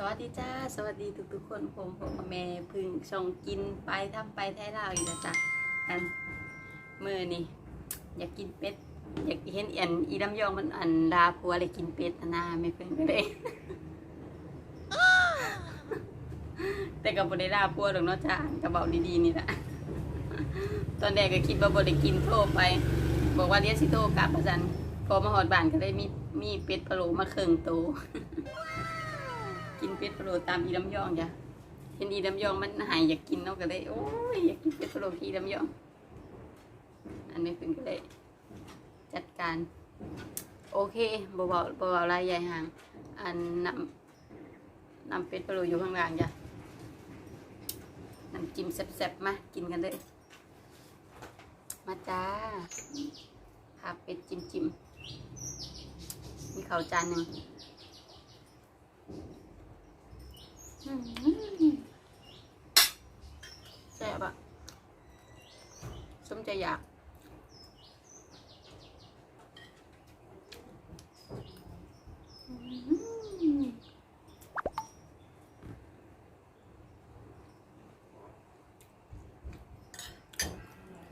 สวัสดีจ้า สวัสดีทุกๆคนผมผมแม่พึ่งส่งกินไปทำไปไทยลาวอีกแล้วจ้ะอันมือนี่อยากกินเป็ด อยากเห็นอันอีลำยองมันอันดาพัวเลยกินเป็ดนะนะแม่พึ่งก็เลยแต่กับบได้ดาพัวหรอกเนาะจ้ากับเบาดีๆนี่แหละตอนแรกก็คิดว่าบได้กินโทรไป บอกว่าเรียกสิโทรกลับประจันพอมาหอดบ้านก็ได้มีมีเป็ดพะโล้มาเคืองโต กินเป็ดพะโล้ตามอีลำยองจ้ะเห็นอีลำยองมันหายอยากกินเนาะก็เลยโอ้ยอยากกินเป็ดพะโล้ที่อีลำยอง อันนี้เป็นก็เลยจัดการ โอเคบ่เบาบ่เบลายใหญ่ห่าง อันนำนำเป็ดพะโล้อยู่ข้างล่างจ้ะน้ำจิ้มแซ่บๆมากินกันเลยมาจ้าพาเป็ดจิ้มจิ้มๆมีข้าวจานหนึ่ง อืม แซ่บอะสมใจอยากอืม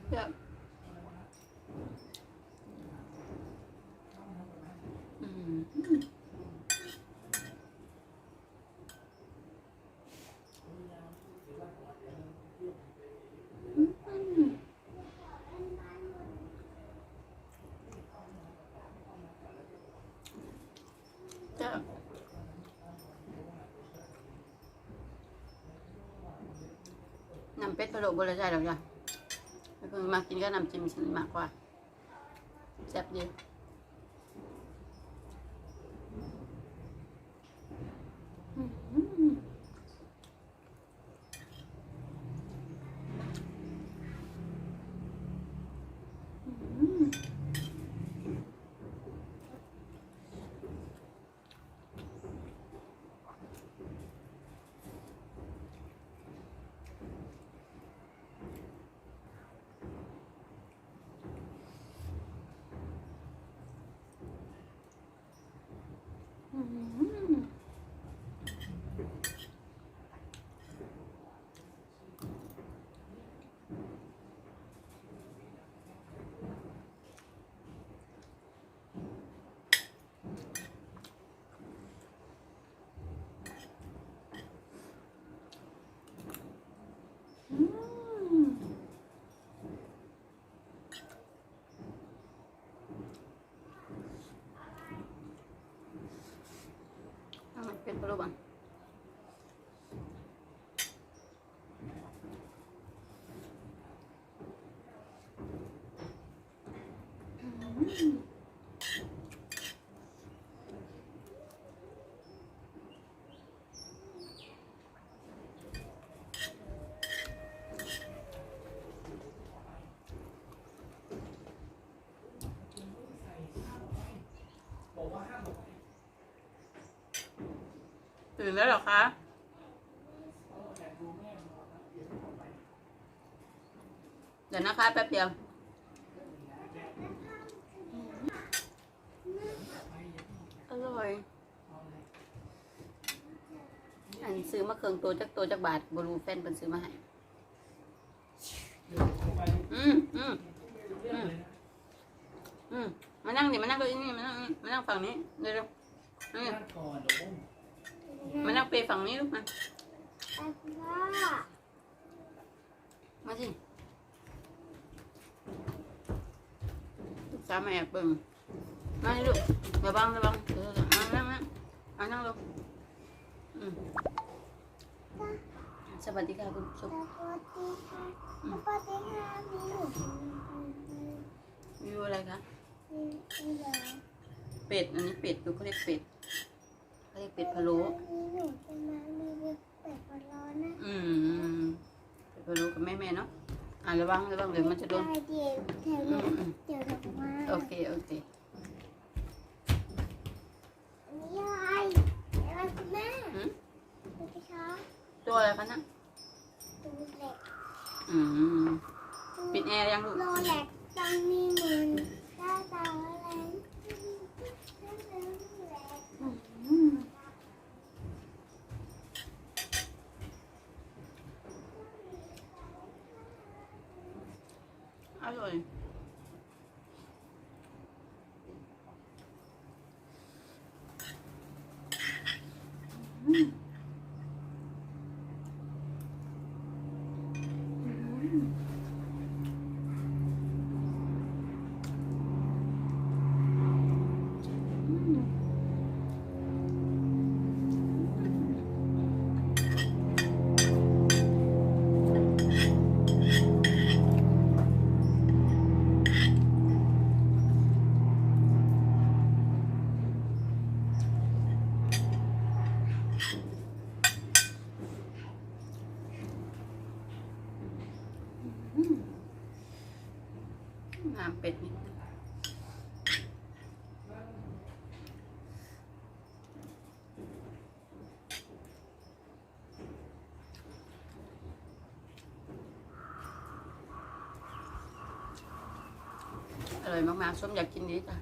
แซ่บอืม จ้ะ น้ำเป็ดพะโล้บริใจหรอกจ้ะแล้วเพิ่งมากินก็น้ำจิ้มฉันมากกว่าแซ่บดีอืมอืม อืมอืมเอามันเป็นปลาลูกอะอืม ตื่นแล้วเหรอคะ เดี๋ยวนะคะ แป๊บเดียว อร่อย อันซื้อมาเครื่องตัวจากตัวจากบาทบรูแฟนเป็นซื้อมาให้ อืมอืมอืมอืมมานั่งดิมานั่งเก้าอี้นี่มานั่งนี่มานั่งฝั่งนี้เร็วๆนี่ มมานั่งเปรย์ฝั่งนี้ลูกมามาสิลูกสาวมาแอบเบิ่งมาสิลูกระวังระวังเออมานั่งนั่งมานั่งลงอืมสวัสดีค่ะคุณผู้ชมวิวอะไรคะเป็ดอันนี้เป็ดดูเขาเรียกเป็ด เขาเรียกเป็ดพะโล้อืมเป็ดพะโล้กับแม่แม่ๆเนาะอะระวังระวังเดี๋ยวมันจะโดนอืมอืมโอเคโอเคหืมตัวอะไรคะนะอืมปิดแอร์ยังลูกโรเล็กต้องมีเงินได้ตังค์อะไร อืม อ น้ำเป็ดนิดนึงอร่อยมากๆส้มอยากกินนี้จ้ะ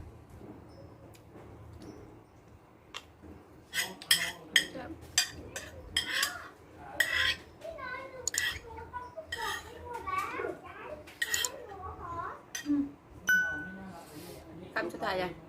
จ้ะ อื